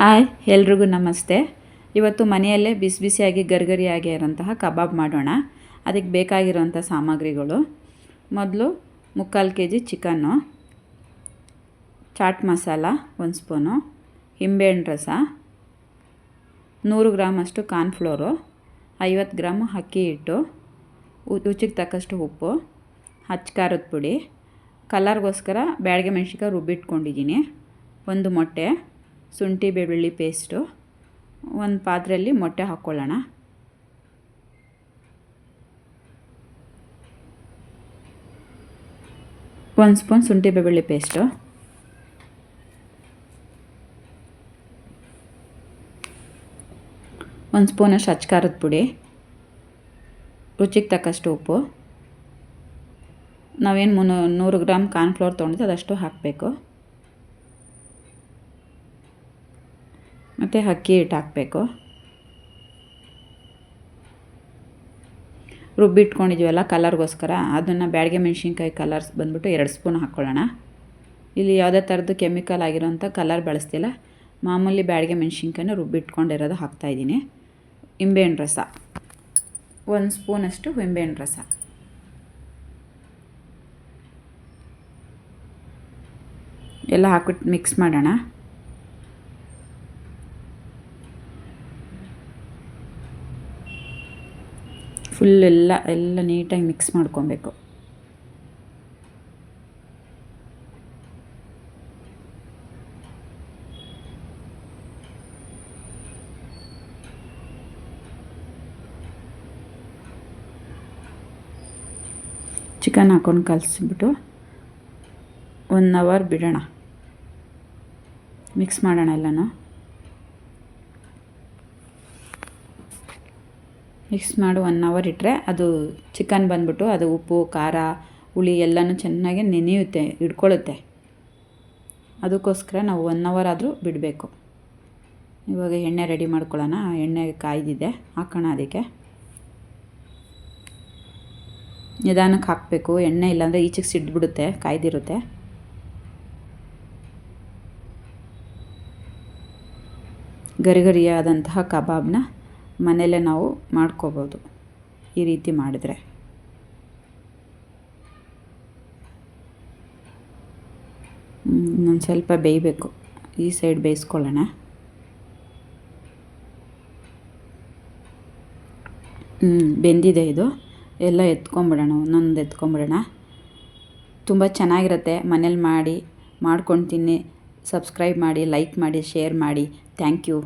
Hi, ಎಲ್ರಿಗೂ ನಮಸ್ತೆ. ಇವತ್ತು ಮನೆಯಲ್ಲೇ ಬಿಸಿ ಬಿಸಿಯಾಗಿ ಗರಿಗರಿಯಾಗಿ ಇರೋಂತಹ ಕಬಾಬ್ ಮಾಡೋಣ. ಅದಕ್ಕೆ ಬೇಕಾಗಿರುವಂಥ ಸಾಮಗ್ರಿಗಳು. ಮೊದಲು ಮುಕ್ಕಾಲು K G chicken, chaat masala ಒಂದು ಸ್ಪೂನು, ಹಿಂಬೆಹಣ್ಣು ರಸ, ನೂರು ಗ್ರಾಮಷ್ಟು ಕಾರ್ನ್ಫ್ಲೋರು, ಐವತ್ತು ಗ್ರಾಮು ಅಕ್ಕಿ ಹಿಟ್ಟು ರುಚಿಗೆ ತಕ್ಕಷ್ಟು ಉಪ್ಪು, ಹಚ್ಚ ಖಾರದ ಪುಡಿ. ಕಲರ್ಗೋಸ್ಕರ ಬ್ಯಾಡಗೆ ಮೆಣಸಿಕಾಯಿ ರುಬ್ಬಿಟ್ಕೊಂಡಿದ್ದೀನಿ. ಒಂದು ಮೊಟ್ಟೆ. ಶುಂಠಿ, ಬೆಳ್ಳುಳ್ಳಿ ಪೇಸ್ಟು ಒಂದು ಪಾತ್ರೆಯಲ್ಲಿ ಮೊಟ್ಟೆ ಹಾಕ್ಕೊಳ್ಳೋಣ ಒಂದು ಸ್ಪೂನ್ ಶುಂಠಿ, ಬೆಳ್ಳುಳ್ಳಿ ಪೇಸ್ಟು ಒಂದು ಸ್ಪೂನಷ್ಟು ಅಚ್ಚಕಾರದ ಪುಡಿ. ರುಚಿಗೆ ತಕ್ಕಷ್ಟು ಉಪ್ಪು. ನಾವೇನು ಮುನ್ನೂ ನೂರು ಗ್ರಾಮ್ ಕಾರ್ನ್ಫ್ಲೋರ್ ತೊಗೊಂಡಿದ್ದು, ಅದಷ್ಟು ಹಾಕಬೇಕು. ಮತ್ತು ಅಕ್ಕಿ ಹಿಟ್ಟು ಹಾಕಬೇಕು. ರುಬ್ಬಿಟ್ಕೊಂಡಿದ್ದೀವಲ್ಲ ಕಲರ್ಗೋಸ್ಕರ. ಅದನ್ನು ಬ್ಯಾಡಿಗೆ ಮೆಣಸಿನ್ಕಾಯಿ ಕಲರ್ಸ್ ಬಂದ್ಬಿಟ್ಟು ಎರಡು ಸ್ಪೂನ್ ಹಾಕ್ಕೊಳ್ಳೋಣ. ಇಲ್ಲಿ ಯಾವುದೇ ಥರದ್ದು ಕೆಮಿಕಲ್ ಆಗಿರೋಂಥ ಕಲರ್ ಬಳಸ್ತಿಲ್ಲ. ಮಾಮೂಲಿ ಬ್ಯಾಡಗೆ ಮೆಣಸಿನ್ಕಾಯಿನ ರುಬ್ಬಿಟ್ಕೊಂಡಿರೋದು ಹಾಕ್ತಾಯಿದ್ದೀನಿ ನಿಂಬೆಹಣ್ಣು ರಸ. ಒಂದು ಸ್ಪೂನಷ್ಟು ನಿಂಬೆಹಣ್ಣು ರಸ. ಎಲ್ಲ ಹಾಕ್ಬಿಟ್ಟು ಮಿಕ್ಸ್ ಮಾಡೋಣ. ಫುಲ್ ಎಲ್ಲ ಎಲ್ಲ ನೀಟಾಗಿ ಮಿಕ್ಸ್ ಮಾಡ್ಕೊಬೇಕು. ಚಿಕನ್ ಹಾಕ್ಕೊಂಡು ಕಲಸಿಬಿಟ್ಟು ಒನ್ ಅವರ್ ಬಿಡೋಣ. ಮಿಕ್ಸ್ ಮಾಡೋಣ ಎಲ್ಲನೂ. ಮಿಕ್ಸ್ ಮಾಡಿ ಒನ್ ಅವರ್ ಇಟ್ಟರೆ ಅದು ಚಿಕನ್ ಬಂದ್ಬಿಟ್ಟು ಅದು ಉಪ್ಪು, ಖಾರ, ಹುಳಿ ಎಲ್ಲನೂ ಚೆನ್ನಾಗಿ ನೆನೆಯುತ್ತೆ ಹಿಡ್ಕೊಳ್ಳುತ್ತೆ ಅದಕ್ಕೋಸ್ಕರ ನಾವು ಒನ್ ಅವರ್ ಆದರೂ ಬಿಡಬೇಕು. ಇವಾಗ ಎಣ್ಣೆ ರೆಡಿ ಮಾಡ್ಕೊಳ್ಳೋಣ. ಎಣ್ಣೆ ಕಾಯ್ದಿದೆ. ಹಾಕೋಣ ಅದಕ್ಕೆ. ನಿಧಾನಕ್ಕೆ ಹಾಕಬೇಕು. ಎಣ್ಣೆ ಇಲ್ಲಾಂದರೆ ಈಚೆಗೆ ಸಿಡ್ಬಿಡುತ್ತೆ, ಕಾಯ್ದಿರುತ್ತೆ. ಗರಿಗರಿಯಾದಂತಹ ಕಬಾಬ್ನ ಮನೆಯಲ್ಲೇ ನಾವು ಮಾಡ್ಕೋಬೋದು. ಈ ರೀತಿ ಮಾಡಿದ್ರೆ. ಇನ್ನೊಂದು ಸ್ವಲ್ಪ ಬೇಯಬೇಕು. ಈ ಸೈಡ್ ಬೇಯಿಸ್ಕೊಳ್ಳೋಣ. ಹ್ಞೂ ಬೆಂದಿದೆ ಇದು. ಎಲ್ಲ ಎತ್ಕೊಂಬಿಡೋಣ, ಒಂದೊಂದು ಎತ್ಕೊಂಬಿಡೋಣ. ತುಂಬ ಚೆನ್ನಾಗಿರುತ್ತೆ. ಮನೇಲಿ ಮಾಡಿ, ಮಾಡ್ಕೊಂಡು ತಿನ್ನಿ. ಸಬ್ಸ್ಕ್ರೈಬ್ ಮಾಡಿ, ಲೈಕ್ ಮಾಡಿ, ಶೇರ್ ಮಾಡಿ. Thank you.